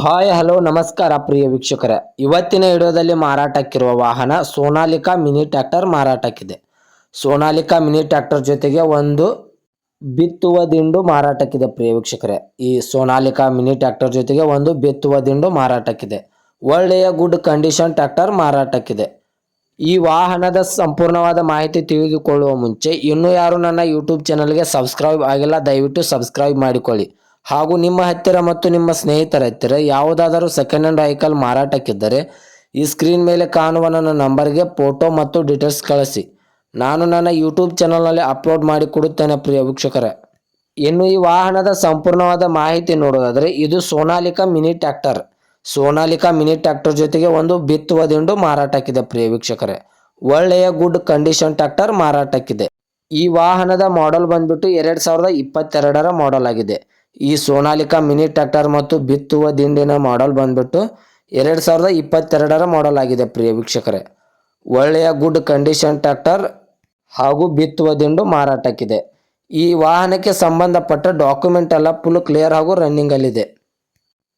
Hi, hello, ನಮಸ್ಕಾರ ಪ್ರಿಯ ವೀಕ್ಷಕರೇ. ಇವತ್ತಿನ ವಿಡಿಯೋದಲ್ಲಿ ಮಾರಾಟಕ್ಕಿರುವ ವಾಹನ ಸೋನಾಲಿಕಾ ಮಿನಿ ಟ್ರ್ಯಾಕ್ಟರ್ ಮಾರಾಟಕ್ಕಿದೆ. ಸೋನಾಲಿಕಾ ಮಿನಿ ಟ್ರ್ಯಾಕ್ಟರ್ ಜೊತೆಗೆ ಒಂದು ಬಿತ್ತುವ ದಿಂಡು ಮಾರಾಟಕ್ಕಿದೆ ಪ್ರಿಯ ವೀಕ್ಷಕರೇ. ಈ ಸೋನಾಲಿಕಾ ಮಿನಿ ಟ್ರ್ಯಾಕ್ಟರ್ ಜೊತೆಗೆ ಒಂದು ಬಿತ್ತುವ ದಿಂಡು ಮಾರಾಟಕ್ಕಿದೆ. ಒಳ್ಳೆಯ ಗುಡ್ ಕಂಡೀಷನ್ ಟ್ರ್ಯಾಕ್ಟರ್ ಮಾರಾಟಕ್ಕಿದೆ. ಈ ವಾಹನದ ಸಂಪೂರ್ಣವಾದ ಮಾಹಿತಿ ತಿಳಿದುಕೊಳ್ಳುವ ಮುಂಚೆ, ಇನ್ನೂ ಯಾರು ನನ್ನ ಯೂಟ್ಯೂಬ್ ಚಾನಲ್ಗೆ ಸಬ್ಸ್ಕ್ರೈಬ್ ಆಗಿಲ್ಲ, ದಯವಿಟ್ಟು ಸಬ್ಸ್ಕ್ರೈಬ್ ಮಾಡಿಕೊಳ್ಳಿ. ಹಾಗೂ ನಿಮ್ಮ ಹತ್ತಿರ ಮತ್ತು ನಿಮ್ಮ ಸ್ನೇಹಿತರ ಹತ್ತಿರ ಯಾವುದಾದರೂ ಸೆಕೆಂಡ್ ಹ್ಯಾಂಡ್ ವೆಹಿಕಲ್ ಮಾರಾಟಕ್ಕಿದ್ದರೆ ಈ ಸ್ಕ್ರೀನ್ ಮೇಲೆ ಕಾಣುವ ನನ್ನ ನಂಬರ್ಗೆ ಫೋಟೋ ಮತ್ತು ಡೀಟೇಲ್ಸ್ ಕಳಿಸಿ. ನಾನು ನನ್ನ ಯೂಟ್ಯೂಬ್ ಚಾನಲ್ನಲ್ಲಿ ಅಪ್ಲೋಡ್ ಮಾಡಿ ಕೊಡುತ್ತೇನೆ ಪ್ರಿಯ ವೀಕ್ಷಕರೇ. ಇನ್ನು ಈ ವಾಹನದ ಸಂಪೂರ್ಣವಾದ ಮಾಹಿತಿ ನೋಡೋದಾದರೆ ಇದು Sonalika mini tractor Sonalika mini tractor ಜೊತೆಗೆ ಒಂದು ಬಿತ್ತುವ ದಿಂಡು ಮಾರಾಟಕ್ಕಿದೆ ಪ್ರಿಯ ವೀಕ್ಷಕರೇ. ಒಳ್ಳೆಯ ಗುಡ್ ಕಂಡೀಷನ್ ಟ್ಯಾಕ್ಟರ್ ಮಾರಾಟಕ್ಕಿದೆ. ಈ ವಾಹನದ ಮಾಡೆಲ್ ಬಂದ್ಬಿಟ್ಟು ಎರಡು ಸಾವಿರದ ಇಪ್ಪತ್ತೆರಡರ ಮಾಡೆಲ್ ಆಗಿದೆ. ಈ ಸೋನಾಲಿಕಾ ಮಿನಿ ಟ್ರ್ಯಾಕ್ಟರ್ ಮತ್ತು ಬಿತ್ತುವ ದಿಂಡಿನ ಮಾಡಲ್ ಬಂದ್ಬಿಟ್ಟು ಎರಡು ಸಾವಿರದ ಇಪ್ಪತ್ತೆರಡರ ಮಾಡಲ್ ಆಗಿದೆ ಪ್ರಿಯ ವೀಕ್ಷಕರೇ. ಒಳ್ಳೆಯ ಗುಡ್ ಕಂಡೀಷನ್ ಟ್ರ್ಯಾಕ್ಟರ್ ಹಾಗೂ ಬಿತ್ತುವ ದಿಂಡು ಮಾರಾಟಕ್ಕಿದೆ. ಈ ವಾಹನಕ್ಕೆ ಸಂಬಂಧಪಟ್ಟ ಡಾಕ್ಯುಮೆಂಟ್ ಎಲ್ಲ ಫುಲ್ ಕ್ಲಿಯರ್ ಹಾಗೂ ರನ್ನಿಂಗಲ್ಲಿದೆ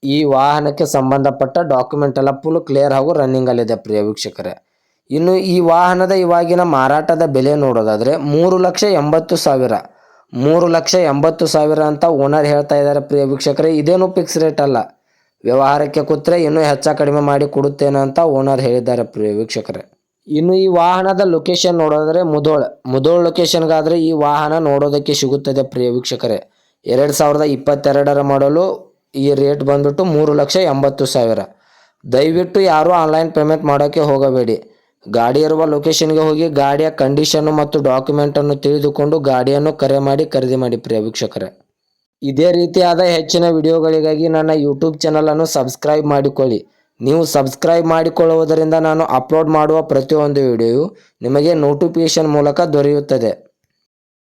ಈ ವಾಹನಕ್ಕೆ ಸಂಬಂಧಪಟ್ಟ ಡಾಕ್ಯುಮೆಂಟ್ ಎಲ್ಲ ಫುಲ್ ಕ್ಲಿಯರ್ ಹಾಗೂ ರನ್ನಿಂಗಲ್ಲಿದೆ ಪ್ರಿಯ ವೀಕ್ಷಕರೇ. ಇನ್ನು ಈ ವಾಹನದ ಇವಾಗಿನ ಮಾರಾಟದ ಬೆಲೆ ನೋಡೋದಾದರೆ ಮೂರು ಲಕ್ಷ ಎಂಬತ್ತು ಸಾವಿರ. ಮೂರು ಲಕ್ಷ ಎಂಬತ್ತು ಸಾವಿರ ಅಂತ ಓನರ್ ಹೇಳ್ತಾ ಇದ್ದಾರೆ ಪ್ರಿಯ ವೀಕ್ಷಕರೇ. ಇದೇನು ಫಿಕ್ಸ್ ರೇಟ್ ಅಲ್ಲ. ವ್ಯವಹಾರಕ್ಕೆ ಕೂತ್ರೆ ಇನ್ನೂ ಹೆಚ್ಚ ಕಡಿಮೆ ಮಾಡಿ ಕೊಡುತ್ತೇನೆ ಅಂತ ಓನರ್ ಹೇಳಿದ್ದಾರೆ ಪ್ರಿಯ ವೀಕ್ಷಕರೇ. ಇನ್ನು ಈ ವಾಹನದ ಲೊಕೇಶನ್ ನೋಡೋದಾದ್ರೆ ಮುದೋಳ್ ಮುದೋಳ್ ಲೊಕೇಶನ್ಗಾದರೆ ಈ ವಾಹನ ನೋಡೋದಕ್ಕೆ ಸಿಗುತ್ತದೆ ಪ್ರಿಯ ವೀಕ್ಷಕರೇ. ಎರಡು ಸಾವಿರದ ಇಪ್ಪತ್ತೆರಡರ ಮಾಡಲು ಈ ರೇಟ್ ಬಂದ್ಬಿಟ್ಟು ಮೂರು ಲಕ್ಷ ಎಂಬತ್ತು ಸಾವಿರ. ದಯವಿಟ್ಟು ಯಾರೂ ಆನ್ಲೈನ್ ಪೇಮೆಂಟ್ ಮಾಡೋಕ್ಕೆ ಹೋಗಬೇಡಿ. ಗಾಡಿ ಇರುವ ಲೊಕೇಶನ್ಗೆ ಹೋಗಿ ಗಾಡಿಯ ಕಂಡೀಷನ್ನು ಮತ್ತು ಡಾಕ್ಯುಮೆಂಟನ್ನು ತಿಳಿದುಕೊಂಡು ಗಾಡಿಯನ್ನು ಕರೆ ಮಾಡಿ ಖರೀದಿ ಮಾಡಿ ಪ್ರಿಯ ವೀಕ್ಷಕರೇ. ಇದೇ ರೀತಿಯಾದ ಹೆಚ್ಚಿನ ವಿಡಿಯೋಗಳಿಗಾಗಿ ನನ್ನ ಯೂಟ್ಯೂಬ್ ಚಾನಲನ್ನು ಸಬ್ಸ್ಕ್ರೈಬ್ ಮಾಡಿಕೊಳ್ಳಿ. ನೀವು ಸಬ್ಸ್ಕ್ರೈಬ್ ಮಾಡಿಕೊಳ್ಳುವುದರಿಂದ ನಾನು ಅಪ್ಲೋಡ್ ಮಾಡುವ ಪ್ರತಿಯೊಂದು ವಿಡಿಯೋಯು ನಿಮಗೆ ನೋಟಿಫಿಕೇಶನ್ ಮೂಲಕ ದೊರೆಯುತ್ತದೆ.